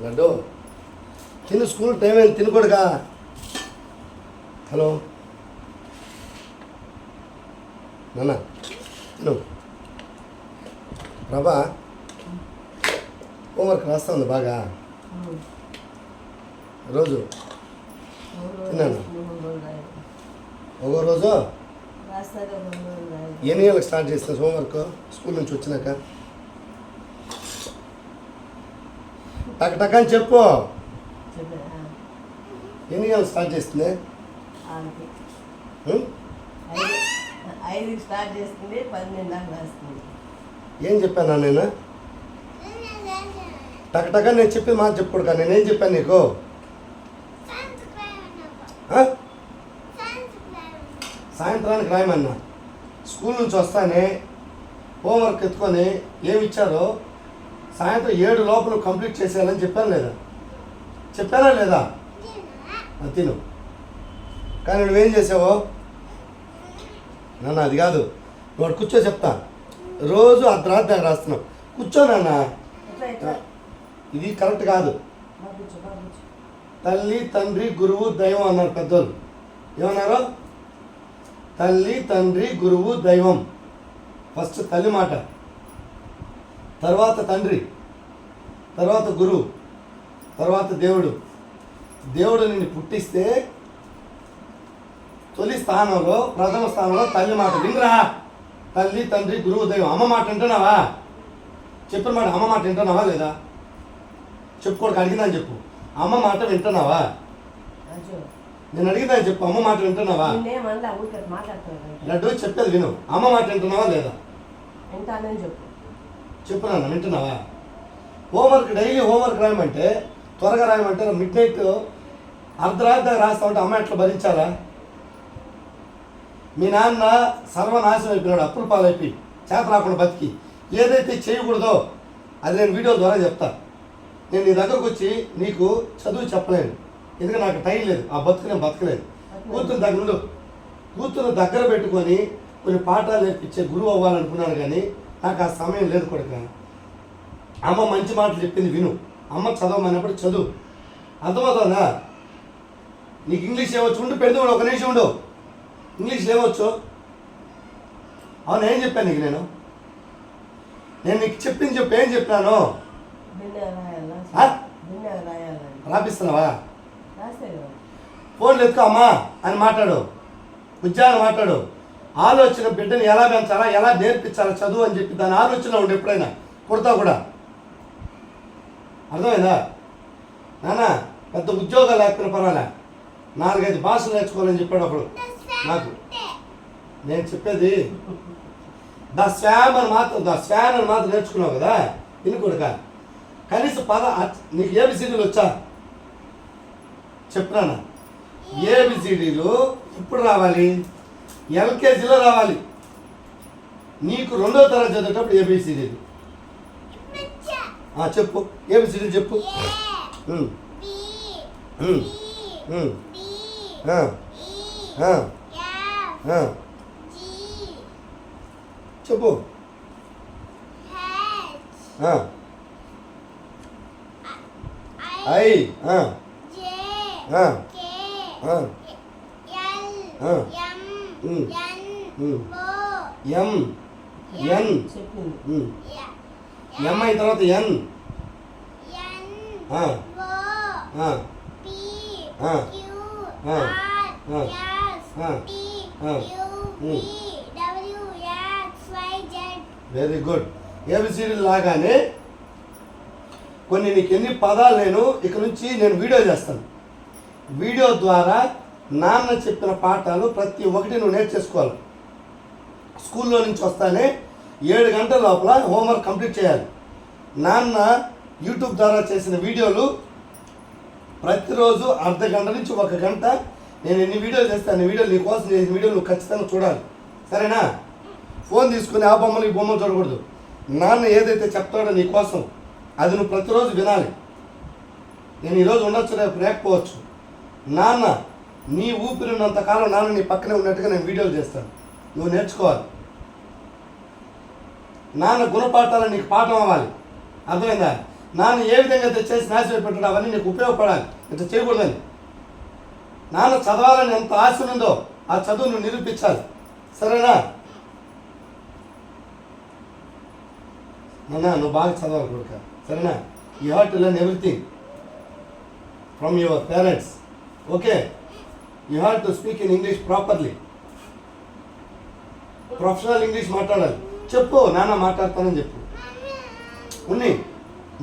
లడ్డు. తిను school time అయింది తినకూడగా hello. నాన్న తిను. ప్రభా. హోంవర్క్ రాస్తా ఉంది బాగా. రోజు. తిన్నాను. ఒక రోజు? ఎన్ని గంటలకు స్టార్ట్ చేస్తాను హోంవర్క్? స్కూల్ నుంచి వచ్చినాక? టక్ టక్ అని చెప్పు ఎన్ని గంటలకు స్టార్ట్ చేస్తుంది? ఐదుకి స్టార్ట్ చేస్తుంది పన్నెండు దాకా రాస్తుంది. ఏం చెప్పాను నేను? టక్ టక్ అని నేను చెప్పి మాట చెప్పుడు కానీ నేనేం చెప్పాను నీకు? సాయంత్రానికి రాయమన్నా. స్కూల్ నుంచి వస్తానే హోంవర్క్ ఎత్తుకొని ఏమి ఇచ్చారో? సాయంత్రం ఏడు లోపల కంప్లీట్ చేసేయాలని చెప్పాను లేదా? చెప్పానా లేదా? తిను. కానీ నువ్వేం చేసావు? నాన్న అది కాదు. నువ్వు కూర్చో చెప్తా. రోజు అర్ధరాత్రి దాకా రాస్తున్నావు కూర్చో నాన్న. ఇది కరెక్ట్ కాదు. తల్లి తండ్రి గురువు దైవం అన్నారు పెద్దోళ్ళు. ఏమన్నారు? తల్లి తండ్రి గురువు దైవం. ఫస్ట్ తల్లి మాట. తర్వాత తండ్రి తర్వాత గురువు తర్వాత దేవుడు. దేవుడు నిన్ను పుట్టిస్తే తొలి స్థానంలో ప్రథమ స్థానంలో తల్లి మాట వినరా తల్లి తండ్రి గురువు దైవం. అమ్మ మాట వింటున్నావా? చెప్పిన మాట అమ్మ మాట వింటున్నావా లేదా? చెప్పుకోడికి అడిగిందని చెప్పు. అమ్మ మాట వింటున్నావా? నేను అడిగిందని చెప్పు. అమ్మ మాట వింటున్నావా? లడ్డు చెప్పేది విను. అమ్మ మాట వింటున్నావా లేదా? చెప్పు. చెప్పు నాన్న వింటున్నావా? హోంవర్క్ డైలీ హోంవర్క్ రాయమంటే త్వరగా రాయమంటే మిడ్ నైట్ అర్ధరాత్రి దాకా రాస్తా ఉంటే అమ్మాయి ఎట్లా భరించాలా? మీ నాన్న సర్వనాశనం అయిపోయినాడు అప్పులు పాలైపి చేత రాకుండా బతికి. ఏదైతే చేయకూడదో అది నేను వీడియో ద్వారా చెప్తా. నేను నీ దగ్గరకు వచ్చి నీకు చదువు చెప్పలేను. ఎందుకంటే నాకు టైం లేదు. ఆ బతుకు నేను బతకలేదు. కూతురు దగ్గర కూతురు దగ్గర పెట్టుకొని కొన్ని పాఠాలు నేర్పించే గురువు అవ్వాలనుకున్నాను కానీ నాకు ఆ సమయం లేదు కొడుక. అమ్మ మంచి మాటలు చెప్పింది విను. అమ్మ చదవమన్నప్పుడు చదువు. అర్థమవుతుందా? నీకు ఇంగ్లీష్ ఏమొచ్చు? ఉండు పెడుతూ ఒక నిమిషం ఉండు. ఇంగ్లీష్ ఏమొచ్చు? అవును ఏం చెప్పాను నీకు నేను? నేను నీకు చెప్పింది చెప్పు ఏం చెప్పాను రాపిస్తున్నావా? ఫోన్లు ఎత్తుకో అమ్మా అని మాట్లాడు. ఉద్యోగం మాట్లాడు. ఆలోచన బిడ్డని ఎలా పెంచాలా ఎలా నేర్పించాలా చదువు అని చెప్పి దాని ఆలోచన ఉండు ఎప్పుడైనా? కుడతా కూడా. అర్థమైందా? నాన్న పెద్ద ఉద్యోగాలు లేకపోయినా పర్వాలే. నాలుగైదు భాషలు నేర్చుకోవాలని చెప్పాడు ఒకడు నాకు నేను చెప్పేది ద స్వామ్ అని మాత్రం ద స్వాన్ అని మాత్రం నేర్చుకున్నావు కదా? ఇనుకొడుక కనీసం పద నీకు ఏబిసిడీలు వచ్చా? చెప్తున్నానా ఏబిసిడీలు ఇప్పుడు రావాలి? ఎల్కేజీలో రావాలి. నీకు రెండో తరగతి చదివేటప్పుడు ఏబిసిడీలు చెప్పు. ఏబిసిడీలు చెప్పు. చెప్పు. ఐ. ఆ. ఎం. ఎన్. ఎం అయిన తర్వాత ఎన్. వెరీ గుడ్ ఏబిసిడి లాగానే కొన్ని నీకు ఎన్ని పదాలు నేను ఇక్కడ నుంచి నేను వీడియో చేస్తాను. వీడియో ద్వారా నాన్న చెప్పిన పాఠాలు ప్రతి ఒక్కటి నువ్వు నేర్చేసుకోవాలి. స్కూల్లో నుంచి వస్తానే ఏడు గంటల లోపల హోంవర్క్ కంప్లీట్ చేయాలి. నాన్న యూట్యూబ్ ద్వారా చేసిన వీడియోలు ప్రతిరోజు అర్ధ గంట నుంచి ఒక గంట నేను ఎన్ని వీడియోలు చేస్తాను అన్ని వీడియోలు నీకోసం చేసిన వీడియోలు నువ్వు ఖచ్చితంగా చూడాలి. సరేనా? ఫోన్ తీసుకుని ఆ బొమ్మలు ఈ బొమ్మలు చూడకూడదు. నాన్న ఏదైతే చెప్తాడో నీకోసం అది నువ్వు ప్రతిరోజు వినాలి. నేను ఈరోజు ఉండొచ్చు రేపు లేకపోవచ్చు నాన్న నీ ఊపిరి కాలం నాన్న నీ పక్కనే ఉన్నట్టుగా నేను వీడియోలు చేస్తాను. నువ్వు నేర్చుకోవాలి. నాన్న గుణపాఠాలు నీకు పాఠం అవ్వాలి. అర్థమైందా? నాన్న ఏ విధంగా చేసి నాశనం పెట్టడం అవన్నీ నీకు ఉపయోగపడాలి. ఇంత చేయకూడదని. నాన్న చదవాలని ఎంత ఆశ ఉందో ఆ చదువు నువ్వు నిరూపించాలి. సరేనా? నాన్న నువ్వు బాగా చదవాలి కొడుక. సరేనా? You have to learn everything from your parents okay you have to speak in English properly professional English మాట్లాడాలి. చెప్పు నాన్న మాట్లాడతానని చెప్పు. ఉన్ని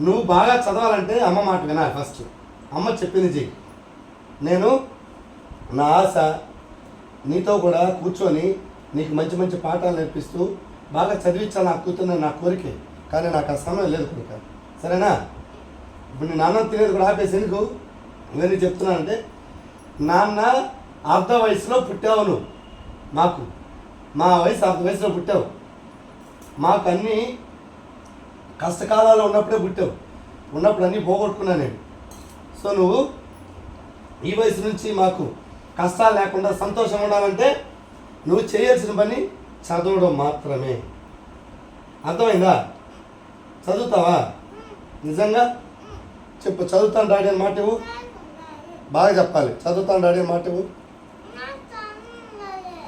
నువ్వు బాగా చదవాలంటే అమ్మ మాట వినాలి ఫస్ట్ అమ్మ చెప్పింది చెయ్యి. నేను నా ఆశ నీతో కూడా కూర్చొని నీకు మంచి మంచి పాఠాలు నేర్పిస్తూ బాగా చదివించాలి నా కూతురు నా కోరికే. కానీ నాకు ఆ సమయం లేదు కొడుక. సరేనా? ఇప్పుడు నీ నాన్న తినేది కూడా ఆపేసి ఎందుకు? ఇవన్నీ చెప్తున్నానంటే నాన్న అర్ధ వయసులో పుట్టావు నువ్వు. మాకు. మా వయసు అర్ధ వయసులో పుట్టావు. మాకు అన్నీ కష్టకాలాలు ఉన్నప్పుడే పుట్టావు. ఉన్నప్పుడు అన్నీ పోగొట్టుకున్నా నేను. సో నువ్వు ఈ వయసు నుంచి మాకు కష్టాలు లేకుండా సంతోషంగా ఉండాలంటే నువ్వు చేయాల్సిన పని చదవడం మాత్రమే. అర్థమైందా? చదువుతావా? నిజంగా? చెప్పు చదువుతాను డాడీ అని మాట బాగా చెప్పాలి. చదువుతాను డాడీ అని మాట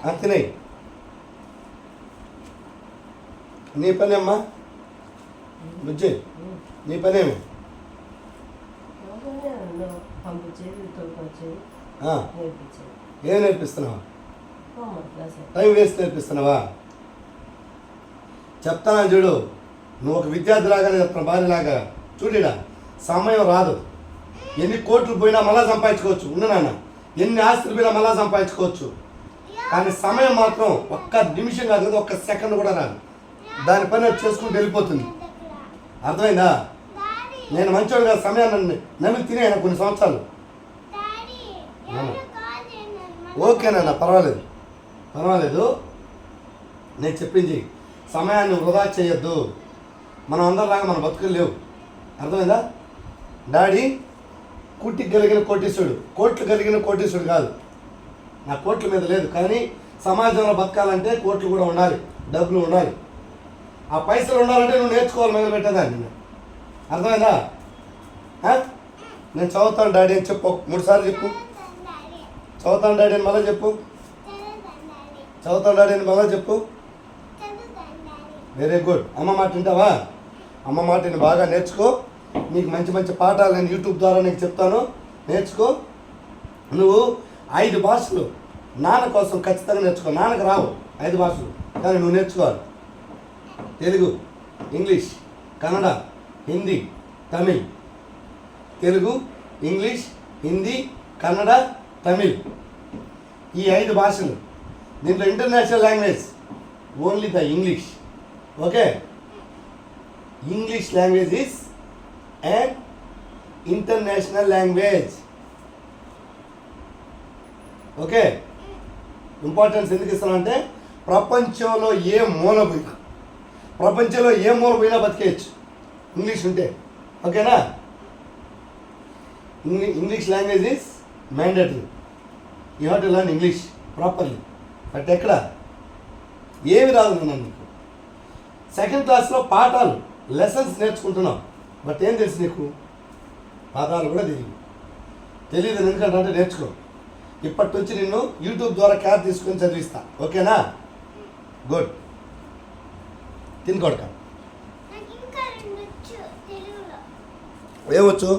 తినేయి నీ పని అమ్మా. బుజ్జి నీ పనేమి ఏం నేర్పిస్తున్నావా? Time waste నేర్పిస్తున్నావా? చెప్తానా చూడు నువ్వు ఒక విద్యార్థిలాగానే చెప్తున్నా భార్యలాగా చూడిడా సమయం రాదు. ఎన్ని కోట్లు పోయినా మళ్ళా సంపాదించుకోవచ్చు. ఉండు నాన్న. ఎన్ని ఆస్తులు పోయినా మళ్ళా సంపాదించుకోవచ్చు. కానీ సమయం మాత్రం ఒక్క నిమిషం కాదు కదా ఒక్క సెకండ్ కూడా రాదు. దానిపైన అది చేసుకుంటూ వెళ్ళిపోతుంది. అర్థమైందా? నేను మంచోడు కాదు సమయాన్ని నమ్మి తినేయన కొన్ని సంవత్సరాలు. ఓకేనన్న పర్వాలేదు. పర్వాలేదు. నేను చెప్పింది సమయాన్ని వృధా చేయొద్దు. మనం అందరిలాగా మన బతుకులు లేవు. అర్థమైందా? డాడీ కుట్టి కలిగిన కోటీశ్వరుడు. కోట్లు కలిగిన కోటీశ్వరుడు కాదు. నా కోట్ల మీద లేదు. కానీ సమాజంలో బతకాలంటే కోట్లు కూడా ఉండాలి. డబ్బులు ఉండాలి. ఆ పైసలు ఉండాలంటే నువ్వు నేర్చుకోవాలి మొదలు పెట్టేదాన్ని నేను. అర్థమైందా? నేను చదువుతాను డాడీ అని చెప్పు. మూడు సార్లు చెప్పు. చదువుతాను డాడీ అని మళ్ళీ చెప్పు. చదువుతాను డాడీ అని మళ్ళీ చెప్పు. Very good. అమ్మ మాట వింటావా? అమ్మ మాటని బాగా నేర్చుకో. నీకు మంచి మంచి పాఠాలు నేను యూట్యూబ్ ద్వారా నీకు చెప్తాను. నేర్చుకో. నువ్వు ఐదు భాషలు నాన్న కోసం ఖచ్చితంగా నేర్చుకో నాన్నకు రావు ఐదు భాషలు కానీ నువ్వు నేర్చుకోవాలి. తెలుగు ఇంగ్లీష్ కన్నడ హిందీ తమిళ్. తెలుగు ఇంగ్లీష్ హిందీ కన్నడ తమిళ్. ఈ ఐదు భాషలు దీంట్లో international language only the English. Okay? English language is and international language. Okay? Importance ఎందుకు ఇస్తానంటే ప్రపంచంలో ఏ మూల పోయినా ప్రపంచంలో ఏ మూల పోయినా బతికేయచ్చు. ఇంగ్లీష్ ఉంటే. ఓకేనా? ఇంగ్లీ- English language is mandatory you have to learn English properly but ఎక్కడ? ఏమి రాదు నేను నీకు. సెకండ్ క్లాస్లో పాఠాలు లెసన్స్ నేర్చుకుంటున్నావు. బట్ ఏం తెలుసు నీకు? పాఠాలు కూడా తెలియదు తెలియదు ఎందుకంటే అంటే నేర్చుకో ఇప్పటి నుంచి నిన్ను యూట్యూబ్ ద్వారా క్యార్ తీసుకొని చదివిస్తా. ఓకేనా? గుడ్. తినుకోడక ఏమొచ్చు